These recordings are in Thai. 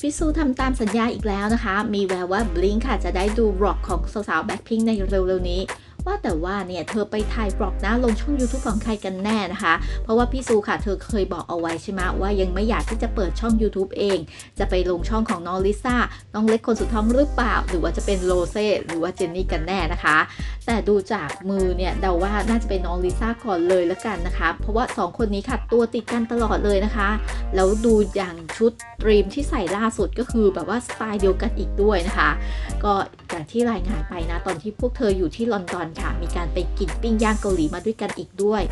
ฟิซูทำตามสัญญาอีกแล้วนะคะ มีแววว่าบลิงค่ะจะได้ดูร็อกของสาวๆแบ็คพิงในเร็วๆนี้ ว่าแต่ว่าเนี่ยเธอไปถ่ายบล็อกนะลงช่อง YouTube ของใครกันแน่นะคะ เพราะว่าพี่ซูค่ะเธอเคยบอกเอาไว้ใช่ไหมว่ายังไม่อยากที่จะเปิดช่อง YouTube เอง จะไปลงช่องของน้องลิซ่าน้องเล็กคนสุดท้องหรือเปล่า หรือว่าจะเป็นโรเซ่หรือว่าเจนนี่กันแน่นะคะ แต่ดูจากมือเนี่ยเดาว่าน่าจะเป็นน้องลิซ่าก่อนเลยละกันนะคะ เพราะว่า 2 คนนี้ค่ะตัวติดกันตลอดเลยนะคะ แล้วดูอย่างชุดตรีมที่ใส่ล่าสุดก็คือแบบว่าสไตล์เดียวกันอีกด้วยนะคะ ก็อย่างที่รายงานไปนะตอนที่พวกเธออยู่ที่ลอนดอนค่ะ มีการไปกินปิ้งย่างเกาหลีมาด้วยกันอีกด้วย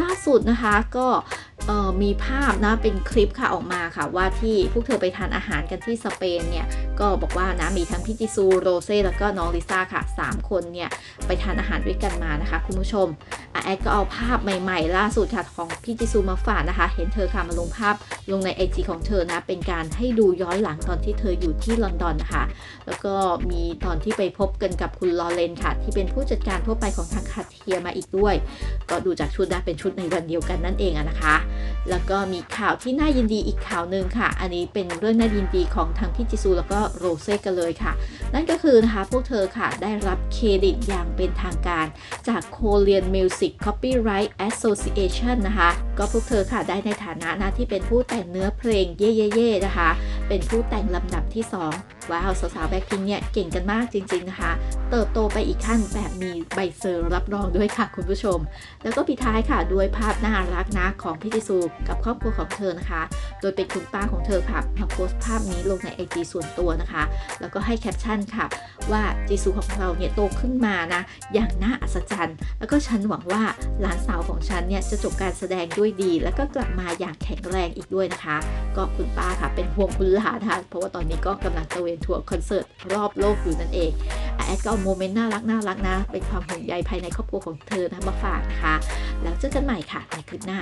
ล่าสุดนะคะก็มีภาพนะเป็นคลิปค่ะออกมาค่ะว่าที่พวกเธอไปทานอาหารกันที่สเปนเนี่ยก็บอกว่านะมีทั้งพี่จิซูโรเซ่แล้วก็น้องลิซ่าค่ะ 3 คนเนี่ย ไปทานอาหารด้วยกันมานะคะ คุณผู้ชมอแอดก็เอาภาพใหม่ๆ ล่าสุดค่ะของพี่จิซูมาฝากนะคะ เห็นเธอค่ะมาลงภาพลงในไอจีของเธอนะ เป็นการให้ดูย้อนหลังตอนที่เธออยู่ที่ลอนดอนนะคะ แล้วก็มีตอนที่ไปพบกันกับคุณลอเรนค่ะ ที่เป็นผู้จัดการทั่วไปของทางคาเทียมาอีกด้วย ก็ดูจากชุดนะเป็นชุดในวันเดียวกันนั่นเองอะนะคะ แล้วก็มีข่าวที่น่ายินดีอีกข่าวหนึ่งค่ะ อันนี้เป็นเรื่องน่ายินดีของทางพี่จิซูแล้วก็็โรเซ่กันเลยค่ะ นั่นก็คือนะคะพวกเธอค่ะได้รับเครดิตอย่างเป็นทางการจาก Korean Music Copyright Association นะคะ ก็พวกเธอค่ะได้ในฐานะนะที่เป็นผู้แต่งเนื้อเพลงเย่เย่เย่นะคะ เป็นผู้แต่งลำดับที่ 2ว้าวสาวๆแบ็คพิงเนี่ยเก่งกันมากจริง ๆ นะคะ เติบโตไปอีกขั้นแบบมีใบเซอร์รับรองด้วยค่ะคุณผู้ชม แล้วก็ปิดท้ายค่ะด้วยภาพน่ารักนะของพี่จิซูกับครอบครัวของเธอนะคะ โดยเป็นคุณป้าของเธอค่ะมาโพสต์ภาพนี้ลงในไอจีส่วนตัวนะคะ แล้วก็ให้แคปชั่นค่ะ ว่าจีซูของเราเนี่ยโตขึ้นมานะ อย่างน่าอัศจรรย์ แล้วก็ฉันหวังว่าหลานสาวของฉันเนี่ยจะจบการแสดงด้วยดี แล้วก็กลับมาอย่างแข็งแรงอีกด้วยนะคะ ก็คุณป้าค่ะเป็นห่วงคุณหลานนะคะเพราะว่าตอนนี้ก็กำลังตะเวนทัวร์คอนเสิร์ตรอบโลกอยู่นั่นเองอแอดก็เอาโมเมนต์น่ารักน่ารักนะ เป็นความห่วงใยภายในครอบครัวของเธอนะมาฝากนะคะ แล้วเจอกันใหม่ค่ะในคลิปหน้า